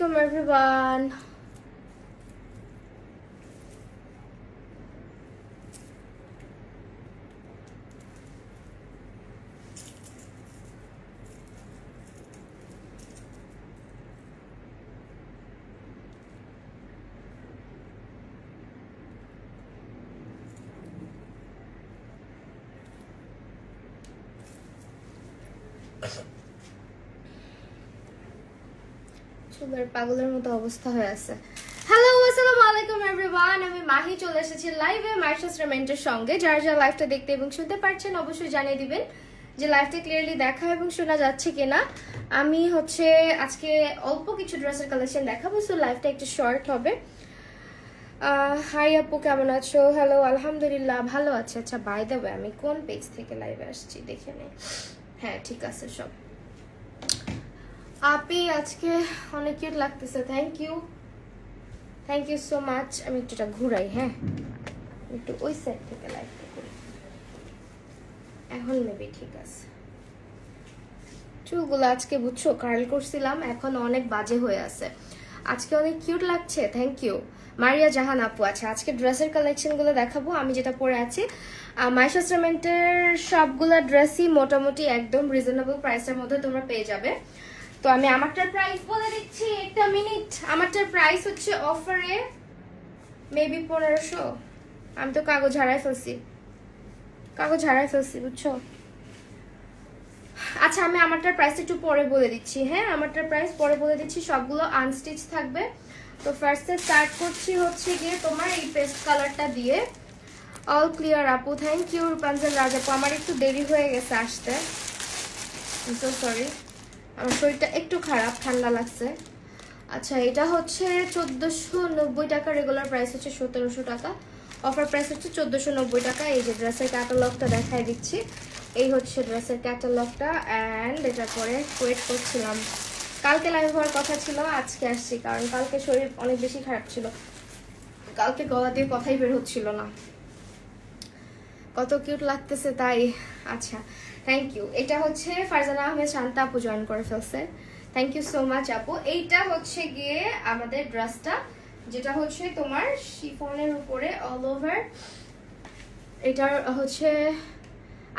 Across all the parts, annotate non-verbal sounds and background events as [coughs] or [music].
আলাইকুম এভরিওয়ান চুলের পাগলের মতো অবস্থা হয়ে আছে। হ্যালো আসসালামু আলাইকুম এভরিওয়ান আমি মাহি, চলে এসেছি লাইভে মার্শাস রেমেন্টের সঙ্গে। যারা যারা লাইভটা দেখতে এবং শুনতে পারছেন, অবশ্যই জানিয়ে দিবেন যে লাইভটা ক্লিয়ারলি দেখা এবং শোনা যাচ্ছে কিনা। আমি হচ্ছে আজকে অল্প কিছু ড্রেসের কালেকশন দেখাবো সো লাইভটা একটু শর্ট হবে। হাই আপু, কেমন আছো? হ্যালো আলহামদুলিল্লাহ, ভালো আছে। আচ্ছা বাই দ্য ওয়ে আমি কোন পেজ থেকে লাইভে আসছি? দেখে নেই হ্যাঁ ঠিক আছে, সব। আপি, আজকে অনেক কিউট লাগতেছে thank you thank you so much আমি একটু এটা ঘুরাই হ্যাঁ? একটু ওই সাইড থেকে লাইভটা করি। এখন মেবি ঠিক আছে। চুলগুলো আজকে বুঝছ কার্ল করছিলাম, এখন অনেক বাজে হয়ে আছে। আজকে অনেক কিউট লাগছে থ্যাংক ইউ মারিয়া জাহান আপু আছে আজকে ড্রেসের কালেকশনগুলো দেখাবো। আমি যেটা পরে আছি রেমেন্টের সবগুলো ড্রেসই মোটামুটি একদম রিজনেবল প্রাইসের মধ্যে তোমরা পেয়ে যাবে। তো আমি আমারটার প্রাইস বলে দিচ্ছি, একটা মিনিট আমারটার প্রাইস হচ্ছে অফারে মেবি পনেরোশো। আমি তো কাগজ হারাই ফেলছি। কাগজ হারাই ফেলছি, বুঝছ? আচ্ছা আমি আমারটার প্রাইস একটু পরে বলে দিচ্ছি হ্যাঁ? আমারটার প্রাইস পরে বলে দিচ্ছি, সবগুলো আনস্টিচ থাকবে। তো ফার্স্টে স্টার্ট করছি হচ্ছে গিয়ে তোমার এই পেস্ট কালারটা দিয়ে। অল ক্লিয়ার আপু। থ্যাংক ইউ রূপাঞ্জল রাজ আপু আমার একটু দেরি হয়ে গেছে আসতে। সো সরি আমার শরীরটা একটু খারাপ, ঠান্ডা লাগছে। আচ্ছা এটা হচ্ছে চোদ্দোশো নব্বই টাকা রেগুলার প্রাইস হচ্ছে সতেরোশো টাকা। অফার প্রাইস হচ্ছে চোদ্দোশো নব্বই টাকা। এই যে ড্রেসের ক্যাটালগটা দেখাই দিচ্ছি। এই হচ্ছে ড্রেসের ক্যাটালগটা অ্যান্ড এটার পরে ওয়েট করছিলাম। কালকে লাইভ হওয়ার কথা ছিল, আজকে আসছি কারণ কালকে শরীর অনেক বেশি খারাপ ছিল। কালকে গলা দিয়ে কথাই বের হচ্ছিল না। কত কিউট লাগতেছে তাই। আচ্ছা থ্যাংক ইউ এটা হচ্ছে ফারজানা আহমেদ শান্তা আপু জয়েন করে ফেলছে। থ্যাংক ইউ সো মাচ আপু। এইটা হচ্ছে গিয়ে আমাদের ড্রেসটা যেটা হচ্ছে তোমার শিফনের উপরে অল ওভার এটার হচ্ছে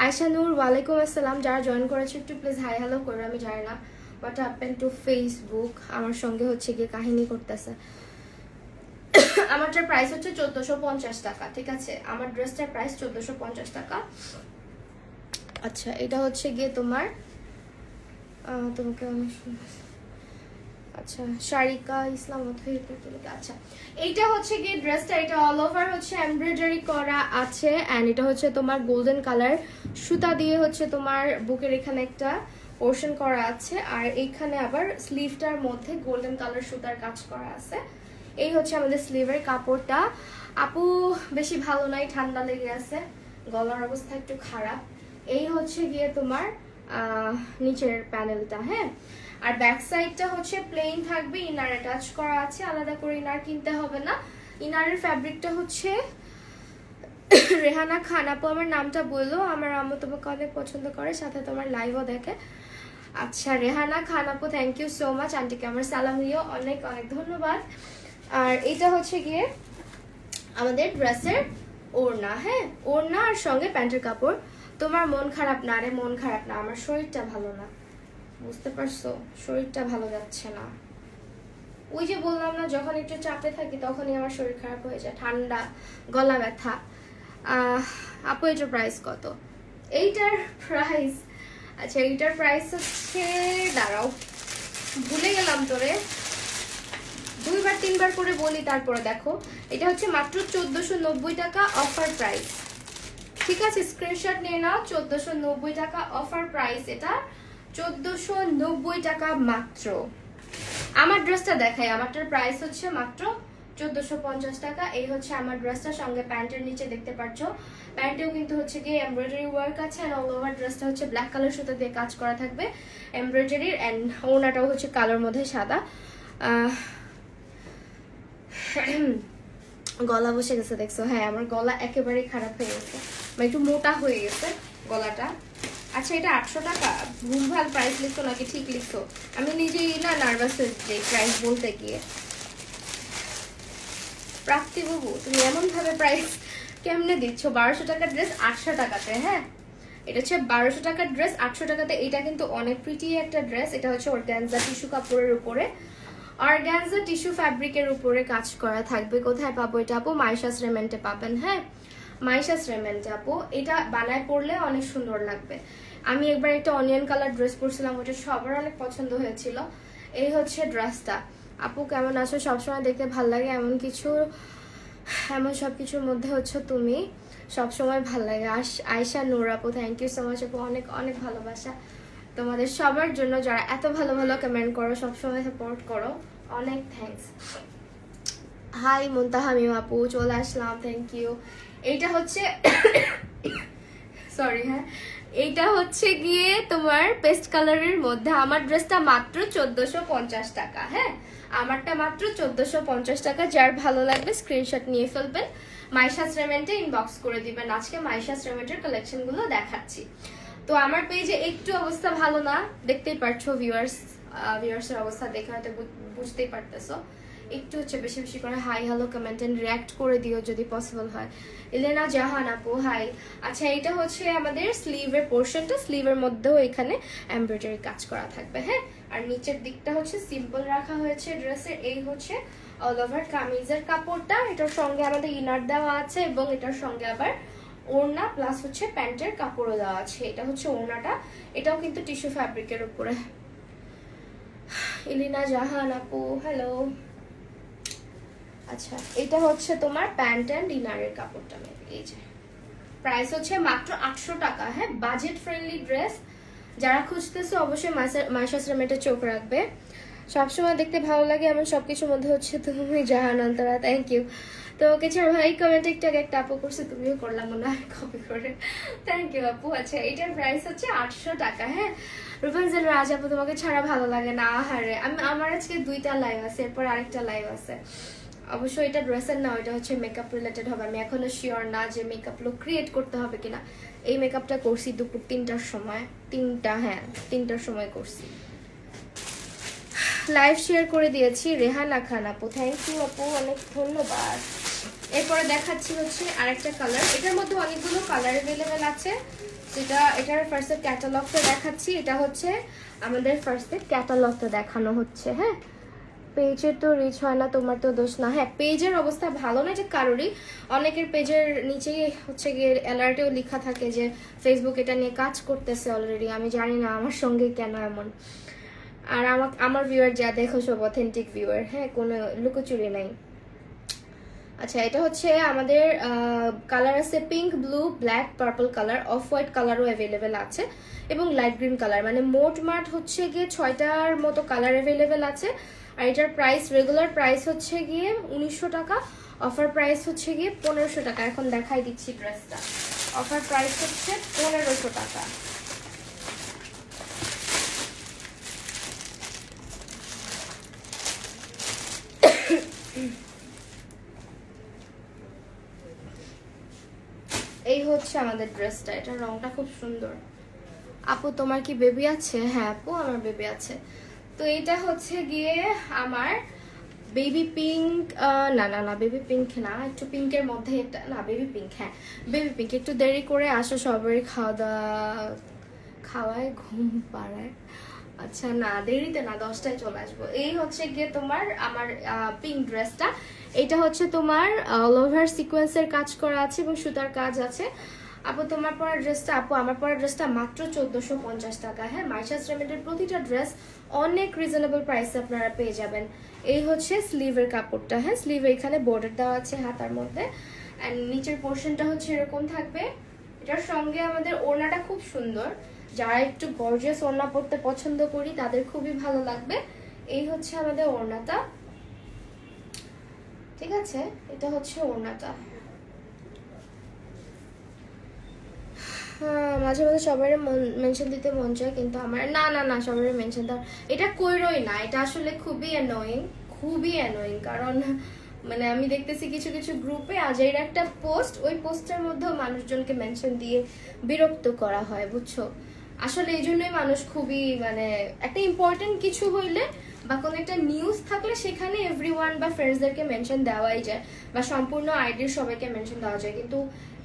আয়সা নূর, ওয়ালাইকুম আসসালাম। যারা জয়েন করেছে একটু প্লিজ হাই হ্যালো করে, আমি জানি না। বাট আপেন টু ফেসবুক আমার সঙ্গে হচ্ছে গিয়ে কাহিনী করতেছে। [coughs] আমারটার প্রাইস হচ্ছে চোদ্দোশো পঞ্চাশ টাকা, ঠিক আছে? আমার ড্রেসটার প্রাইস চোদ্দোশো পঞ্চাশ টাকা। আচ্ছা এটা হচ্ছে গিয়ে তোমার তোমাকে আমি আচ্ছা শারিকা ইসলাম আচ্ছা এইটা হচ্ছে গিয়ে ড্রেসটা এটা অল ওভার হচ্ছে এমব্রয়ডারি করা আছে অ্যান্ড এটা হচ্ছে তোমার গোল্ডেন কালার সুতা দিয়ে হচ্ছে তোমার বুকের এখানে একটা পোর্শন করা আছে আর এইখানে আবার স্লিভটার মধ্যে গোল্ডেন কালার সুতার কাজ করা আছে। এই হচ্ছে আমাদের স্লিভের কাপড়টা। আপু, বেশি ভালো নাই, ঠান্ডা লেগে আছে। গলার অবস্থা একটু খারাপ। এই হচ্ছে গিয়ে তোমার নিচের প্যানেলটা হ্যাঁ? আর ব্যাক সাইডটা হচ্ছে প্লেন থাকবে ইনার অ্যাটাচ করা আছে, আলাদা করে ইনার কিনতে হবে না। ইনারের ফ্যাব্রিকটা হচ্ছে [coughs] রেহানা খান আপু আমার নামটা বলল, আমার আম্মু তোমাকে অনেক পছন্দ করে, সাথে তোমার লাইভও দেখে। আচ্ছা রেহানা খান আপু থ্যাংক ইউ সো মাচ আন্টিকে আমার সালাম দিও, অনেক অনেক ধন্যবাদ। আর এটা হচ্ছে গিয়ে আমাদের ড্রেসের ওড়না হ্যাঁ? ওড়না আর সঙ্গে প্যান্টের কাপড়। তোমার মন খারাপ না রে মন খারাপ না, আমার শরীরটা ভালো না। বুঝতে পারছ? শরীরটা ভালো যাচ্ছে না। ওই যে বললাম না, যখন একটু চাপে থাকি তখনই আমার শরীর খারাপ হয়ে যায়, ঠান্ডা, গলা ব্যথা। আপু, এটার প্রাইস কত? এইটার প্রাইস আচ্ছা এইটার প্রাইস হচ্ছে, দাঁড়াও, ভুলে গেলাম তোরে। দুইবার, তিনবার করে বলি, তারপরে দেখো। এটা হচ্ছে মাত্র চোদ্দোশো টাকা অফার প্রাইস ঠিক আছে স্ক্রিনশট নিয়ে নাও, চোদ্দোশো নব্বই টাকা অফার প্রাইস এটা। চোদ্দোশো নব্বই টাকা মাত্র। আমার ড্রেসটা দেখাই, আমারটার প্রাইস হচ্ছে মাত্র চোদ্দোশো পঞ্চাশ টাকা। এই হচ্ছে আমার ড্রেসটা সঙ্গে প্যান্টের নিচে দেখতে পাচ্ছ প্যান্টেও কিন্তু হচ্ছে গিয়ে এমব্রয়ডারি ওয়ার্ক আছে অ্যান্ড অল ওভার ড্রেসটা হচ্ছে ব্ল্যাক কালার সুতো দিয়ে কাজ করা থাকবে এমব্রয়ডারির অ্যান্ড ওনাটাও হচ্ছে কালোর মধ্যে সাদা। [clears throat] গলা বসে গেছে, দেখছ? হ্যাঁ আমার গলা একেবারে খারাপ হয়ে গেছে। মানে একটু মোটা হয়ে গেছে গলাটা। আচ্ছা এটা আটশো টাকা? ভুলভাল প্রাইস লিখছো নাকি? ঠিক লিখছো। আমি নিজেই না নার্ভাস হয়েছি প্রাইস বলতে গিয়ে। প্রাপ্তি বাবু, তুমি এমন ভাবে প্রাইস কেমনে দিচ্ছ? বারোশো টাকার ড্রেস আটশো টাকাতে হ্যাঁ? এটা হচ্ছে বারোশো টাকার ড্রেস আটশো টাকাতে। এটা কিন্তু অনেক প্রিটি একটা ড্রেস এটা হচ্ছে ওর অর্গ্যানজা টিস্যু কাপড়ের উপরে। অর্গ্যানজা টিস্যু ফ্যাব্রিকের উপরে কাজ করা থাকবে। কোথায় পাবো এটা আপু? মাইশাস রেমেন্টে পাবেন হ্যাঁ? মাইশাস রেমেন্টে আপু। এটা বানায় পড়লে অনেক সুন্দর লাগবে। আমি একবার একটা অনিয়ন কালার ড্রেস পরছিলাম, ওটা সবার অনেক পছন্দ হয়েছিল। এই হচ্ছে ড্রেসটা। আপু, কেমন আছো? সবসময় দেখতে ভালো লাগে এমন কিছু, এমন সব কিছুর মধ্যে হচ্ছে তুমি। সবসময় ভালো লাগে। আয়সা নূর আপু থ্যাংক ইউ সো মাচ আপু। অনেক অনেক ভালোবাসা তোমাদের সবার জন্য। যারা এত ভালো ভালো কমেন্ট করো, সবসময় সাপোর্ট করো। অনেক থ্যাঙ্কস হাই মুন্তাহা মিম আপু, চলে আসলাম থ্যাংক ইউ এইটা হচ্ছে সরি হ্যাঁ। এইটা হচ্ছে গিয়ে তোমার পেস্ট কালারের মধ্যে, আমার ড্রেসটা মাত্র চোদ্দশো পঞ্চাশ টাকা হ্যাঁ। আমারটা মাত্র চোদ্দশো পঞ্চাশ টাকা, যার ভালো লাগবে স্ক্রিনশট নিয়ে ফেলবেন। মাইশাস রেমেন্টে ইনবক্স করে দিবেন। আজকে মাইশাস রেমেন্টের কালেকশনগুলো দেখাচ্ছি। তো আমার পেজে একটু অবস্থা ভালো না, দেখতেই পারছ ভিউয়ার্স ভিউয়ার্সের অবস্থা দেখে হয়তো বুঝতেই পারতেছো। একটু হচ্ছে বেশি বেশি করে hi hello comment and react করে দিও যদি পসিবল হয়। ইলেনা, জাহান আপু হাই আচ্ছা এটা হচ্ছে আমাদের স্লিভের পোর্শনটা স্লিভের মধ্যেও এখানে এমব্রয়ডারি কাজ করা থাকবে হ্যাঁ? আর নিচের দিকটা হচ্ছে সিম্পল রাখা হয়েছে ড্রেসের এই হচ্ছে অল ওভার কামিজের কাপড়টা। এটার সঙ্গে আমাদের ইনার দেওয়া আছে এবং এটার সঙ্গে আবার ওড়না প্লাস হচ্ছে প্যান্টের কাপড়ও দেওয়া আছে। এটা হচ্ছে ওড়নাটা। এটাও কিন্তু টিস্যু ফ্যাব্রিকের উপরে ইলিনা জাহান আপু হ্যালো আচ্ছা এটা হচ্ছে তোমার প্যান্ট অ্যান্ড ডিনারের কাপড়টা এই যে। প্রাইস হচ্ছে মাত্র আটশো টাকা হ্যাঁ বাজেট ফ্রেন্ডলি ড্রেস যারা খুঁজতেছে অবশ্যই মাইশাস রেমেটে চোখ রাখবে। সবসময় দেখতে ভালো লাগে, এমন সব কিছুর মধ্যে হচ্ছে তুমি জাহান অন্তরা থ্যাংক ইউ তো ওকে ছাড় ভাই কমেন্ট একটু একটা আপু করছে, তুমিও করলাম হয় কপি করে। থ্যাংক ইউ আপু আচ্ছা এটার প্রাইস হচ্ছে আটশো টাকা হ্যাঁ। রূপাঞ্জল রাজ আপু তোমাকে ছাড়া ভালো লাগে না হারে আমি, আমার আজকে দুইটা লাইভ আছে, এরপর আরেকটা লাইভ আছে। অবশ্যই এটা ড্রেসের না এটা হচ্ছে মেকআপ রিলেটেড হবে। আমি এখনও শিওর না যে মেকআপ লুক ক্রিয়েট করতে হবে কিনা। এই মেকআপটা করছি দুপুর তিনটার সময়। তিনটা হ্যাঁ তিনটার সময় করছি। লাইভ শেয়ার করে দিয়েছি রেহানা খান আপু। থ্যাংক ইউ আপু, অনেক ধন্যবাদ। এরপরে দেখাচ্ছি হচ্ছে আরেকটা কালার এটার মধ্যে অনেকগুলো কালার অ্যাভেলেবেল আছে। যেটা এটার ফার্স্টে ক্যাটালগটা দেখাচ্ছি। এটা হচ্ছে আমাদের ফার্স্টে ক্যাটালগটা দেখানো হচ্ছে হ্যাঁ? পেজের তো রিচ হয় না, তোমার তো দোষ না হ্যাঁ? পেজের অবস্থা ভালো না যে কারোরই। অনেকের পেজের নিচেই হচ্ছে গিয়ে অ্যালার্টেও লেখা থাকে যে ফেসবুক এটা নিয়ে কাজ করতেছে অলরেডি আমি জানি না আমার সঙ্গে কেন এমন। আর আমার আমার ভিউয়ার যা দেখো সব অথেন্টিক ভিউয়ার হ্যাঁ? কোনো লুকোচুরি নাই। আচ্ছা এটা হচ্ছে আমাদের কালার আছে pink blue black purple colour off white কালারও অ্যাভেলেবেল আছে এবং লাইট গ্রিন কালার মানে মোট মাঠ হচ্ছে গিয়ে ছয়টার মতো কালার অ্যাভেলেবেল আছে। আর এটার প্রাইস রেগুলার প্রাইস হচ্ছে গিয়ে উনিশশো টাকা অফার প্রাইস হচ্ছে গিয়ে পনেরোশো টাকা। এখন দেখাই দিচ্ছি ড্রেসটা অফার প্রাইস হচ্ছে পনেরোশো টাকা। এই হচ্ছে আমাদের ড্রেসটা এটা রংটা খুব সুন্দর। আপু তোমার কি বেবি আছে? হ্যাঁ আপু আমার বেবি আছে। তো এটা হচ্ছে গিয়ে আমার বেবি পিঙ্ক না না না বেবি পিঙ্ক না একটু পিঙ্কের মধ্যে এটা না বেবি পিঙ্ক হ্যাঁ বেবি পিঙ্ক একটু দেরি করে আসো সবারই খাওয়া দাওয়া খাওয়ায় ঘুম পাড়ায়। আচ্ছা না দেরিতে না দশটায় চলে আসব। এই হচ্ছে গিয়ে তোমার আমার পিঙ্ক ড্রেসটা। এটা হচ্ছে তোমার অল ওভার সিকোয়েন্সের কাজ করা আছে এবং সুতার কাজ আছে। আপু, তোমার পরা ড্রেসটা আপু, আমার পরা ড্রেসটা মাত্র চোদ্দোশো পঞ্চাশ টাকা। হ্যাঁ মাইশাস রেমেন্টের প্রতিটা ড্রেস অনেক রিজনেবল প্রাইসে আপনারা পেয়ে যাবেন। এই হচ্ছে স্লিভের কাপড়টা। হ্যাঁ স্লিভ এখানে বর্ডার দেওয়া আছে হাতার মধ্যে। অ্যান্ড নিচের পোর্শনটা হচ্ছে এরকম থাকবে। এটার সঙ্গে আমাদের ওড়নাটা খুব সুন্দর। যারা একটু গর্জিয়াস ওড়না পরতে পছন্দ করি, তাদের খুবই ভালো লাগবে। এই হচ্ছে আমাদের ওড়নাটা। ঠিক আছে? এটা হচ্ছে ওড়নাটা। হ্যাঁ মাঝে মাঝে সবাই মেনশন দিতে মন চায়, কিন্তু আমার না না না সবাই মেনশন দেওয়ার এটা কইরই না, এটা আসলে খুবই অ্যানোয়িং খুবই অ্যানোয়িং কারণ মানে আমি দেখতেছি কিছু কিছু গ্রুপে আজের একটা পোস্ট ওই পোস্টের মধ্যেও মানুষজনকে মেনশন দিয়ে বিরক্ত করা হয়, বুঝছ? আসলে এই জন্যই মানুষ খুবই মানে একটা ইম্পর্টেন্ট কিছু হইলে বা কোনো একটা নিউজ থাকলে সেখানে এভরিওয়ান বা ফ্রেন্ডসদেরকে মেনশন দেওয়াই যায় বা সম্পূর্ণ আইডির সবাইকে মেনশন দেওয়া যায়। কিন্তু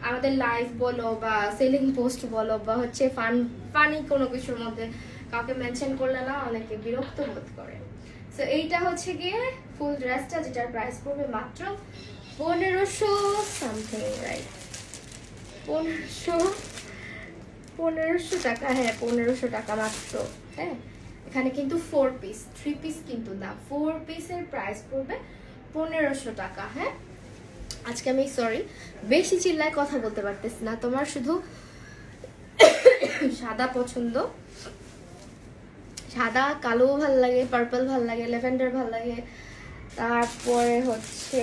আমাদের লাইভ বলো বা সেলিং পোস্ট বলো বা হচ্ছে ফান ফানি কোনো কিছুর মধ্যে কাউকে মেনশন করলে না অনেকে বিরক্ত বোধ করে। সো এইটা হচ্ছে গিয়ে ফুল ড্রেসটা যেটার প্রাইস পড়বে মাত্র পনেরোশো সামথিং রাইট পনেরোশো পনেরোশো টাকা হ্যাঁ পনেরোশো টাকা মাত্র হ্যাঁ? এখানে কিন্তু ফোর পিস থ্রি পিস কিন্তু না। ফোর পিসের প্রাইস পড়বে পনেরোশো টাকা হ্যাঁ? আজকে আমি সরি বেশি চিল্লায় কথা বলতে পারতেছি না। তোমার শুধু সাদা পছন্দ। সাদা, কালো ভালো লাগে পার্পল ভালো লাগে লেভেন্ডার ভালো লাগে। তারপরে হচ্ছে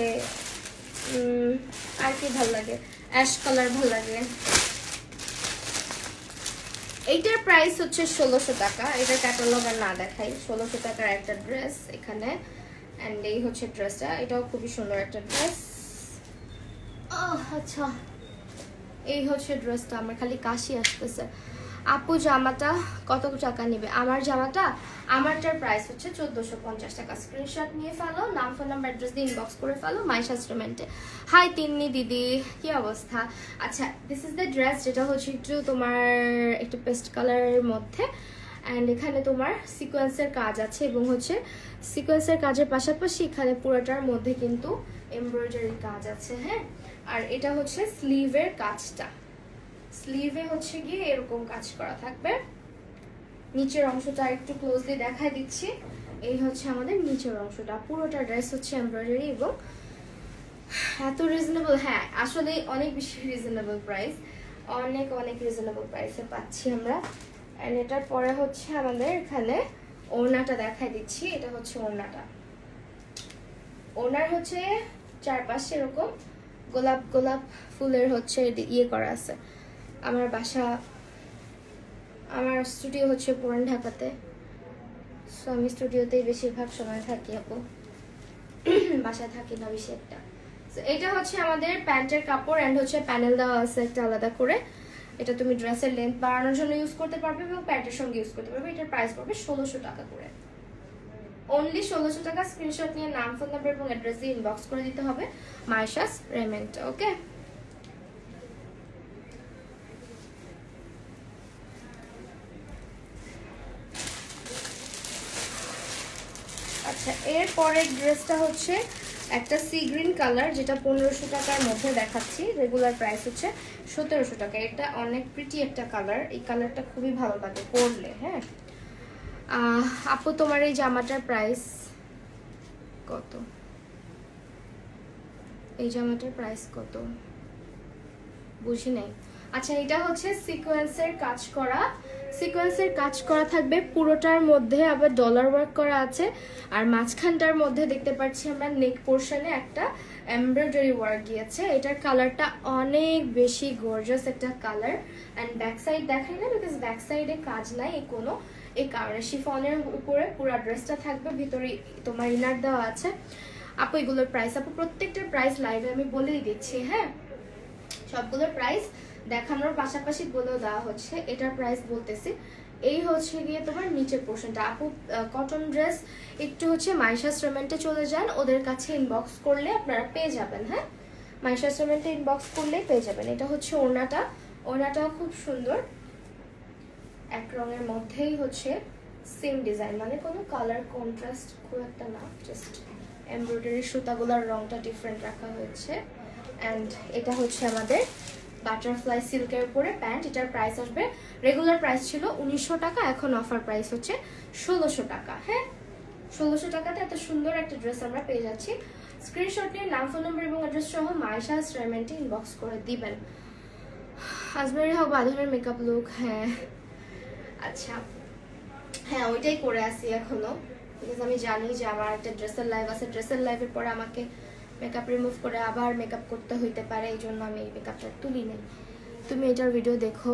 আর কি ভালো লাগে? অ্যাশ কালার ভালো লাগে। এইটার প্রাইস হচ্ছে ষোলোশো টাকা। এটা ক্যাটালগ আর না দেখাই। ষোলোশো টাকার একটা ড্রেস এখানে। অ্যান্ড এই হচ্ছে ড্রেসটা এটাও খুবই সুন্দর একটা ড্রেস আচ্ছা। এই হচ্ছে ড্রেসটা আমার খালি কাশি আসতেছে। আপু জামাটা কত টাকা নেবে? আমার জামাটা, আমারটার প্রাইস হচ্ছে চোদ্দোশো পঞ্চাশ টাকা। স্ক্রিনশট নিয়ে ফেলো, নাম ফোন নাম্বার অ্যাড্রেস দিয়ে ইনবক্স করে ফেলো মাই সাস্টমেন্টে হাই তিন্নি দিদি, কি অবস্থা? আচ্ছা দিস ইজ দ্য ড্রেস যেটা হচ্ছে একটু তোমার একটু পেস্ট কালারের মধ্যে। অ্যান্ড এখানে তোমার সিকোয়েন্সের কাজ আছে এবং হচ্ছে সিকোয়েন্সের কাজের পাশাপাশি এখানে পুরোটার মধ্যে কিন্তু এমব্রয়ডারি কাজ আছে হ্যাঁ? আর এটা হচ্ছে স্লিভের কাজটা। স্লিভে হচ্ছে গিয়ে এরকম কাজ করা থাকবে। নিচের অংশটা একটু ক্লোজলি দেখাই দিচ্ছি। এই হচ্ছে আমাদের নিচের অংশটা। পুরোটা ড্রেস হচ্ছে এমব্রয়ডারি এবং এত রিজনেবল হ্যাঁ আসলে অনেক বেশি রিজনেবল প্রাইস অনেক অনেক রিজনেবল প্রাইসে পাচ্ছি আমরা। অ্যান্ড এটার পরে হচ্ছে আমাদের এখানে ওড়নাটা দেখাই দিচ্ছি। এটা হচ্ছে ওড়নাটা। ওনার হচ্ছে চারপাশে এরকম গোলাপ গোলাপ ফুলের হচ্ছে ইয়ে করা আছে। আমার বাসা আমার স্টুডিও হচ্ছে পুরান ঢাকাতে। সো আমি স্টুডিওতেই বেশিরভাগ সময় থাকি আপু। বাসায় থাকি না বেশি একটা। So, এটা হচ্ছে আমাদের প্যান্টের কাপড় অ্যান্ড হচ্ছে প্যানেল দেওয়া আছে একটা আলাদা করে। এটা তুমি ড্রেসের লেন্থ বাড়ানোর জন্য ইউজ করতে পারবে এবং প্যান্টের সঙ্গে ইউজ করতে পারবে। এটার প্রাইস পড়বে ষোলোশো টাকা করে। অনলি ষোলোশো টাকা স্ক্রিনশট নিয়ে নাম ফোন নাম্বার এবং অ্যাড্রেস দিয়ে ইনবক্স করে দিতে হবে। মাইশাস পেমেন্ট ওকে আচ্ছা এর পরের ড্রেসটা হচ্ছে একটা সি গ্রিন কালার যেটা পনেরোশো টাকার মধ্যে দেখাচ্ছি। রেগুলার প্রাইস হচ্ছে সতেরোশো টাকা। এটা অনেক প্রিটি একটা কালার এই কালারটা খুবই ভালো লাগে পরলে হ্যাঁ? আপু, তোমার এই জামাটার প্রাইস কত? এই জামাটার প্রাইস কত? বুঝি নাই। আচ্ছা এটা হচ্ছে সিকোয়েন্সের কাজ করা। সিকোয়েন্সের কাজ করা থাকবে পুরোটার মধ্যে আবার ডলার ওয়ার্ক করা আছে। আর মাঝখানটার মধ্যে দেখতে পাচ্ছি আমরা নেক পোর্শনে একটা এমব্রয়ডারি ওয়ার্ক গিয়েছে। এটার কালারটা অনেক বেশি গর্জাস একটা কালার অ্যান্ড ব্যাক সাইড দেখাই না বিকজ ব্যাক সাইডে কাজ নাই কোনো। এই কারণে শিফনের উপরে পুরো ড্রেসটা থাকবে, ভিতরে তোমার ইনার দেওয়া আছে। আপু, এগুলোর প্রাইস আপু প্রত্যেকটার প্রাইস লাইভে আমি বলেই দিচ্ছি হ্যাঁ? সবগুলোর প্রাইস দেখানোর পাশাপাশি বলেও দেওয়া হচ্ছে, এটার প্রাইস বলতেছি। এই হচ্ছে গিয়ে তোমার নিচের পোর্শনটা আপু কটন ড্রেস একটু হচ্ছে মাইশা স্ট্রেমেন্টে চলে যান, ওদের কাছে ইনবক্স করলে আপনারা পেয়ে যাবেন হ্যাঁ? মাইশা স্ট্রেমেন্টে ইনবক্স করলেই পেয়ে যাবেন। এটা হচ্ছে ওনাটা ওড়নাটাও খুব সুন্দর। এক রঙের মধ্যেই হচ্ছে সেম ডিজাইন মানে কোনো কালার কন্ট্রাস্ট খুব একটা না জাস্ট এমব্রয়ডারি সুতাগুলোর রংটা ডিফারেন্ট রাখা হয়েছে। অ্যান্ড এটা হচ্ছে আমাদের বাটারফ্লাই সিল্কের উপরে প্যান্ট এটার প্রাইস আসবে রেগুলার প্রাইস ছিল উনিশশো টাকা, এখন অফার প্রাইস হচ্ছে ষোলোশো টাকা হ্যাঁ? ষোলোশো টাকাতে এত সুন্দর একটা ড্রেস আমরা পেয়ে যাচ্ছি। স্ক্রিনশট নিয়ে নাম ফোন নাম্বার এবং অ্যাড্রেস সহ মাইশা রেমেন্টে ইনবক্স করে দিবেন। আজমেরি হক বাঁধনের মেকআপ লুক হ্যাঁ। আচ্ছা হ্যাঁ ওইটাই করে আসি এখনও। বিকজ আমি জানি যে আমার একটা ড্রেসের লাইভ আছে ড্রেসের লাইভের পরে আমাকে মেকআপ রিমুভ করে আবার মেকআপ করতে হইতে পারে এই জন্য আমি এই মেকআপটা তুলি নাই। তুমি এটার ভিডিও দেখো।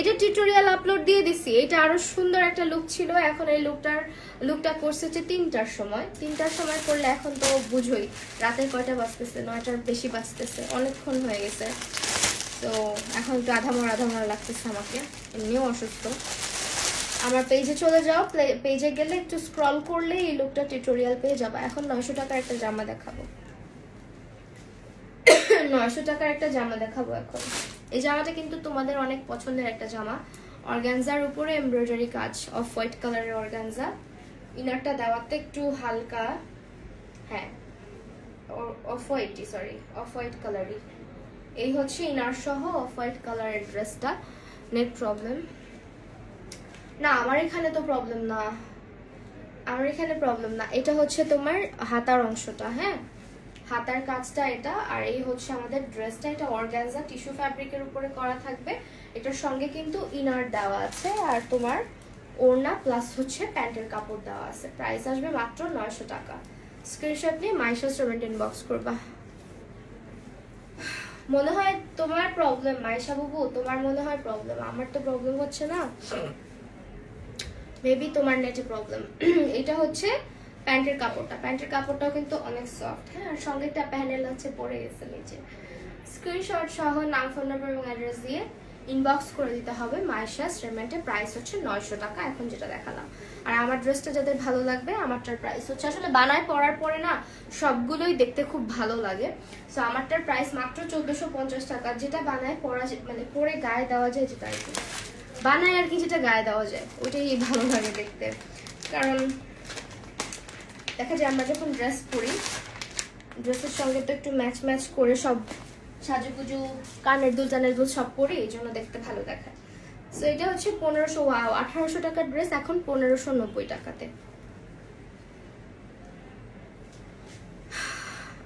এটা টিউটোরিয়াল আপলোড দিয়ে দিছি। এটা আরও সুন্দর একটা লুক ছিল। এখন এই লুকটার লুকটা করছে হচ্ছে তিনটার সময়। তিনটার সময় করলে এখন তো বুঝোই, রাতের কয়টা বাজতেছে? নয়টার বেশি বাজতেছে। অনেকক্ষণ হয়ে গেছে। তো এখন একটু আধামর আধামর লাগতেছে আমাকে। এমনিও অসুস্থ। আমার পেজে চলে যাও পেজে গেলে একটু স্ক্রল করলে এই লুকটা টিউটোরিয়াল পেয়ে যাবে। এখন নয়শো টাকার একটা জামা দেখাবো। [coughs] নয়শো টাকার একটা জামা দেখাবো এখন। এই জামাটা কিন্তু তোমাদের অনেক পছন্দের একটা জামা। অর্গানজার উপরে এমব্রয়ডারি কাজ অফ হোয়াইট কালারের অর্গানজা ইনারটা দেওয়াতে একটু হালকা হ্যাঁ অফ হোয়াইটই সরি অফ হোয়াইট কালারই এই হচ্ছে ইনার সহ অফ হোয়াইট কালারের ড্রেসটা নেট প্রবলেম না, আমার এখানে তো প্রবলেম না। আমার এখানে প্রবলেম না। এটা হচ্ছে তোমার হাতার অংশটা হ্যাঁ? হাতার কাজটা এটা, আর এই হচ্ছে আমাদের ড্রেসটা এটা অর্গানজা টিস্যু ফ্যাব্রিকের উপরে করা থাকবে। এটার সঙ্গে কিন্তু ইনার দেওয়া আছে, আর তোমার ওড়না প্লাস হচ্ছে প্যান্টের কাপড় দেওয়া আছে। প্রাইস আসবে মাত্র নয়শো টাকা। স্ক্রিনশট নিয়ে মাইশা স্টুডেন্ট ইনবক্স করবা। মনে হয় তোমার প্রবলেম মাইশা বাবু, তোমার মনে হয় প্রবলেম আমার তো প্রবলেম হচ্ছে না। মেবি তোমার নেটে প্রবলেম [clears throat] এটা হচ্ছে প্যান্টের কাপড়টা। প্যান্টের কাপড়টাও কিন্তু অনেক সফট হ্যাঁ? আর সঙ্গে একটা প্যানেল আছে পরে গেছে নিচে। স্ক্রিনশট সহ নাম ফোন নাম্বার এবং অ্যাড্রেস দিয়ে ইনবক্স করে দিতে হবে মাইশাস রেমেন্টের প্রাইস হচ্ছে নয়শো টাকা, এখন যেটা দেখালাম। আর আমার ড্রেসটা যাদের ভালো লাগবে, আমারটার প্রাইস হচ্ছে আসলে বানায় পরার পরে না, সবগুলোই দেখতে খুব ভালো লাগে। সো আমারটার প্রাইস মাত্র চোদ্দোশো পঞ্চাশ টাকা। যেটা বানায় পরা মানে পরে গায়ে দেওয়া যায়, যেটা আর কি। বানায় আর কি যেটা গায়ে দেওয়া যায়। ওইটাই ভালো লাগে দেখতে। কারণ দেখা যায় আমরা যখন ড্রেস পরি ড্রেসের সঙ্গে তো একটু ম্যাচ ম্যাচ করে সব সাজুগুজু, কানের দুল, টানের দুল সব পরি, এই জন্য দেখতে ভালো দেখায়। সো এটা হচ্ছে পনেরোশো ওয়াও আঠারোশো টাকার ড্রেস এখন পনেরোশো নব্বই টাকাতে। [sighs]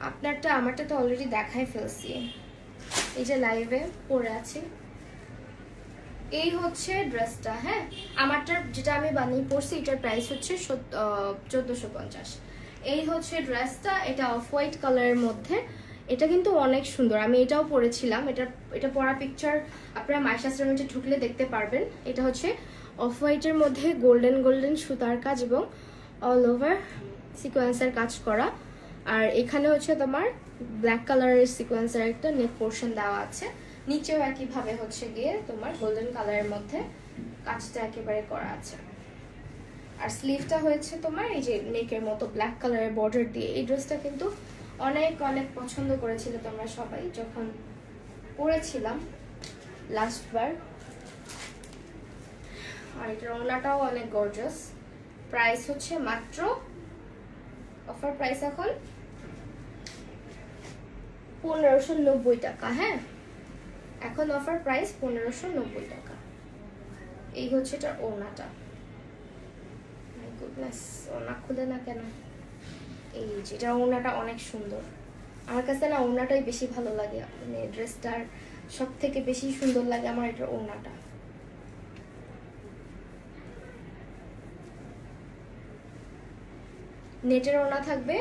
আপনারটা, আমারটা তো অলরেডি দেখাই ফেলছি। এই যে লাইভে পরে আছি। এই হচ্ছে ড্রেসটা হ্যাঁ? আমারটার যেটা আমি বানিয়ে পরছি, এটার প্রাইস হচ্ছে চোদ্দোশো পঞ্চাশ। এই হচ্ছে ড্রেসটা, এটা অফ হোয়াইট কালারের মধ্যে। এটা কিন্তু অনেক সুন্দর, আমি এটাও পরেছিলাম। এটা এটা পরা পিকচার আপনারা মধ্যে ঢুকলে দেখতে পারবেন। এটা হচ্ছে অফ হোয়াইটের মধ্যে গোল্ডেন গোল্ডেন সুতার কাজ এবং অল ওভার সিকোয়েন্সের কাজ করা। আর এখানে হচ্ছে তোমার ব্ল্যাক কালারের সিকোয়েন্সের একটা নেক পোর্শন দেওয়া আছে। নিচেও একইভাবে হচ্ছে গিয়ে তোমার গোল্ডেন কালারের মধ্যে কাজটা একেবারে করা আছে। আর স্লিভটা হয়েছে তোমার এই যে নেকের মতো ব্ল্যাক কালারের বর্ডার দিয়ে। এই ড্রেসটা কিন্তু অনেক অনেক পছন্দ করেছিলে তোমরা সবাই। যখন পরেছিলাম লাস্টবার আর এটার ওনাটাও অনেক গর্জাস প্রাইস হচ্ছে মাত্র অফার প্রাইস এখন পনেরোশো নব্বই টাকা হ্যাঁ? এখন অফার প্রাইস পনেরোশো নব্বই টাকা। এই হচ্ছে এটার ওড়নাটা। গুডনেস ওড়না খুলে না কেন? এই যেটা ওড়নাটা অনেক সুন্দর। আমার কাছে না ওড়নাটাই বেশি ভালো লাগে। মানে ড্রেসটার সব থেকে বেশি সুন্দর লাগে আমার এটার ওড়নাটা। নেটের ওড়না থাকবে।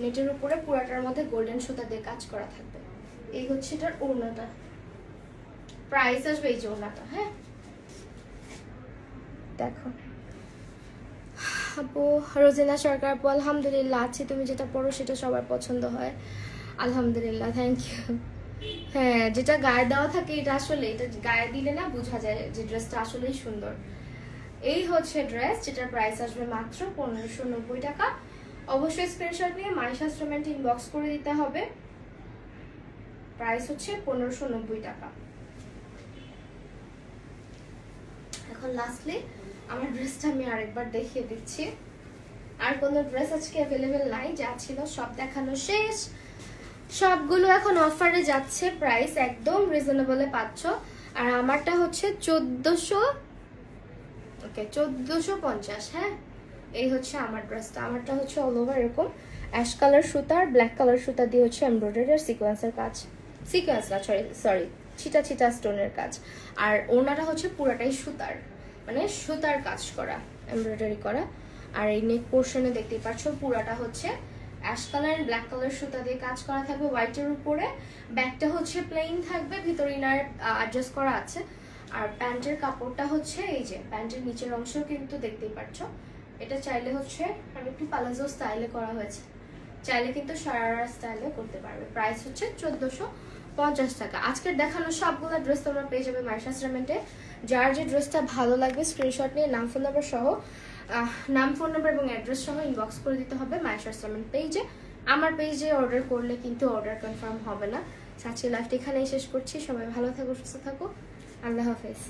নেটের উপরে পুরাটার মধ্যে গোল্ডেন সুতা দিয়ে কাজ করা থাকবে। এই হচ্ছে এটার ওড়নাটা। প্রাইস আসবে এই ওড়নাটা হ্যাঁ? দেখো। আপু রোজিনা সরকার আপু আলহামদুলিল্লাহ, আছি। তুমি যেটা পড়ো সেটা সবার পছন্দ হয়। আলহামদুলিল্লাহ থ্যাংক ইউ হ্যাঁ যেটা গায়ে দেওয়া থাকে এটা আসলে, এটা গায়ে দিলে না বোঝা যায় যে ড্রেসটা আসলেই সুন্দর। এই হচ্ছে ড্রেস যেটার প্রাইস আসবে মাত্র পনেরোশো নব্বই টাকা। অবশ্যই স্ক্রিনশট নিয়ে মানিস ইনস্ট্রুমেন্ট ইনবক্স করে দিতে হবে। প্রাইস হচ্ছে পনেরোশো নব্বই টাকা। এখন লাস্টলি আমার ড্রেসটা আমি আরেকবার দেখিয়ে দিচ্ছি। আর কোনো ড্রেস আজকে অ্যাভেলেবেল নাই, যা ছিল সব দেখানো শেষ। সবগুলো এখন অফারে যাচ্ছে প্রাইস একদম রিজনেবলে পাচ্ছ। আর আমারটা হচ্ছে চোদ্দোশো ওকে চোদ্দোশো পঞ্চাশ হ্যাঁ? এই হচ্ছে আমার ড্রেসটা আমারটা হচ্ছে অল ওভার এরকম। অ্যাশ কালার সুতা আর ব্ল্যাক কালার সুতা দিয়ে হচ্ছে এমব্রয়ডারি আর সিকোয়েন্সের কাজ। সিকোয়েন্স না সরি সরি ছিটা ছিটা স্টোনের কাজ। আর ওনাটা হচ্ছে পুরাটাই সুতার মানে সুতার কাজ করা এমব্রয়ডারি করা। আর এই নেক পোর্শনে দেখতেই পাচ্ছ, পুরাটা হচ্ছে অ্যাশ কালার ব্ল্যাক কালার সুতা দিয়ে কাজ করা থাকবে হোয়াইটের উপরে। ব্যাকটা হচ্ছে প্লেন থাকবে, ভিতরে ইনার অ্যাডজাস্ট করা আছে। আর প্যান্টের কাপড়টা হচ্ছে এই যে, প্যান্টের নিচের অংশ কিন্তু দেখতেই পাচ্ছ। এটা চাইলে হচ্ছে একটু পালাজো স্টাইলে করা হয়েছে। চাইলে কিন্তু সারারা স্টাইলে করতে পারবে। প্রাইস হচ্ছে চোদ্দোশো পঞ্চাশ টাকা। আজকের দেখানো সবগুলো ড্রেস তোমরা পেয়ে যাবে মার্শাস রেমেন্টে যার যে ড্রেসটা ভালো লাগবে স্ক্রিনশট নিয়ে নাম ফোন নাম্বার সহ নাম ফোন নাম্বার এবং অ্যাড্রেস সহ ইনবক্স করে দিতে হবে মার্শাস রেমেন্ট পেজে আমার পেজে অর্ডার করলে কিন্তু অর্ডার কনফার্ম হবে না। চাচ্ছি লাইফটা এখানেই শেষ করছি। সবাই ভালো থাকো, সুস্থ থাকো। আল্লাহ হাফেজ।